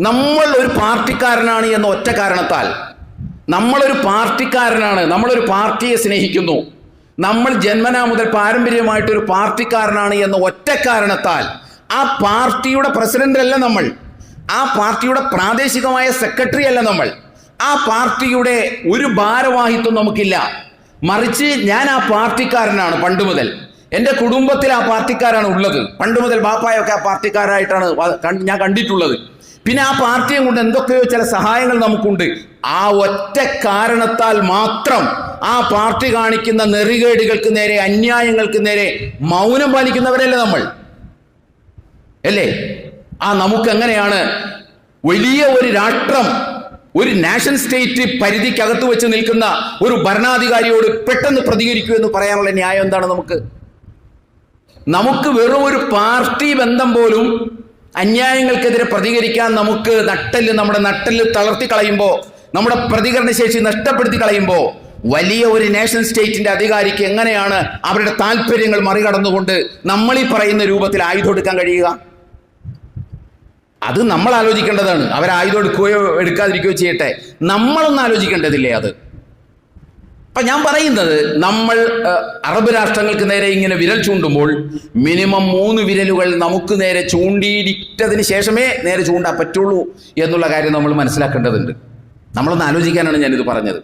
നമ്മൾ ഒരു പാർട്ടിക്കാരനാണ് എന്ന ഒറ്റ കാരണത്താൽ. നമ്മളൊരു പാർട്ടിക്കാരനാണ് നമ്മളൊരു പാർട്ടിയെ സ്നേഹിക്കുന്നു. നമ്മൾ ജന്മനാ മുതൽ പാരമ്പര്യമായിട്ടൊരു പാർട്ടിക്കാരനാണ് എന്ന ഒറ്റ കാരണത്താൽ. ആ പാർട്ടിയുടെ പ്രസിഡന്റ് അല്ല നമ്മൾ. ആ പാർട്ടിയുടെ പ്രാദേശികമായ സെക്രട്ടറി അല്ല നമ്മൾ. ആ പാർട്ടിയുടെ ഒരു ഭാരവാഹിത്വം നമുക്കില്ല. മറിച്ച് ഞാൻ ആ പാർട്ടിക്കാരനാണ് പണ്ട് മുതൽ. എന്റെ കുടുംബത്തിൽ ആ പാർട്ടിക്കാരാണ് ഉള്ളത്. പണ്ട് മുതൽ ബാപ്പായൊക്കെ ആ പാർട്ടിക്കാരായിട്ടാണ് ഞാൻ കണ്ടിട്ടുള്ളത്. പിന്നെ ആ പാർട്ടിയും കൊണ്ട് എന്തൊക്കെയോ ചില സഹായങ്ങൾ നമുക്കുണ്ട്. ആ ഒറ്റ കാരണത്താൽ മാത്രം ആ പാർട്ടി കാണിക്കുന്ന നെറികേടുകൾക്ക് നേരെ അന്യായങ്ങൾക്ക് നേരെ മൗനം പാലിക്കുന്നവരല്ലേ നമ്മൾ? അല്ലേ? ആ നമുക്ക് എങ്ങനെയാണ് വലിയ ഒരു രാഷ്ട്രം ഒരു നാഷൻ സ്റ്റേറ്റ് പരിധിക്കകത്ത് വെച്ച് നിൽക്കുന്ന ഒരു ഭരണാധികാരിയോട് പെട്ടെന്ന് പ്രതികരിക്കൂ എന്ന് പറയാനുള്ള ന്യായം എന്താണ് നമുക്ക്? നമുക്ക് വെറും ഒരു പാർട്ടി ബന്ധം പോലും അന്യായങ്ങൾക്കെതിരെ പ്രതികരിക്കാൻ നമുക്ക് നട്ടൽ നമ്മുടെ നട്ടൽ തളർത്തി കളയുമ്പോൾ നമ്മുടെ പ്രതികരണ ശേഷി നഷ്ടപ്പെടുത്തി കളയുമ്പോൾ വലിയ ഒരു നേഷൻ സ്റ്റേറ്റിന്റെ അധികാരിക്ക് എങ്ങനെയാണ് അവരുടെ താല്പര്യങ്ങൾ മറികടന്നുകൊണ്ട് നമ്മൾ ഈ പറയുന്ന രൂപത്തിൽ ആയുധം എടുക്കാൻ കഴിയുക? അത് നമ്മൾ ആലോചിക്കേണ്ടതാണ്. അവർ എടുക്കുകയോ എടുക്കാതിരിക്കുകയോ ചെയ്യട്ടെ. നമ്മളൊന്ന് ആലോചിക്കേണ്ടതില്ലേ അത്? അപ്പൊ ഞാൻ പറയുന്നത് നമ്മൾ അറബ് രാഷ്ട്രങ്ങൾക്ക് നേരെ ഇങ്ങനെ വിരൽ ചൂണ്ടുമ്പോൾ മിനിമം മൂന്ന് വിരലുകൾ നമുക്ക് നേരെ ചൂണ്ടിയിട്ടതിന് ശേഷമേ നേരെ ചൂണ്ടാൻ പറ്റുള്ളൂ എന്നുള്ള കാര്യം നമ്മൾ മനസ്സിലാക്കേണ്ടതുണ്ട്. നമ്മളൊന്ന് ആലോചിക്കാനാണ് ഞാനിത് പറഞ്ഞത്.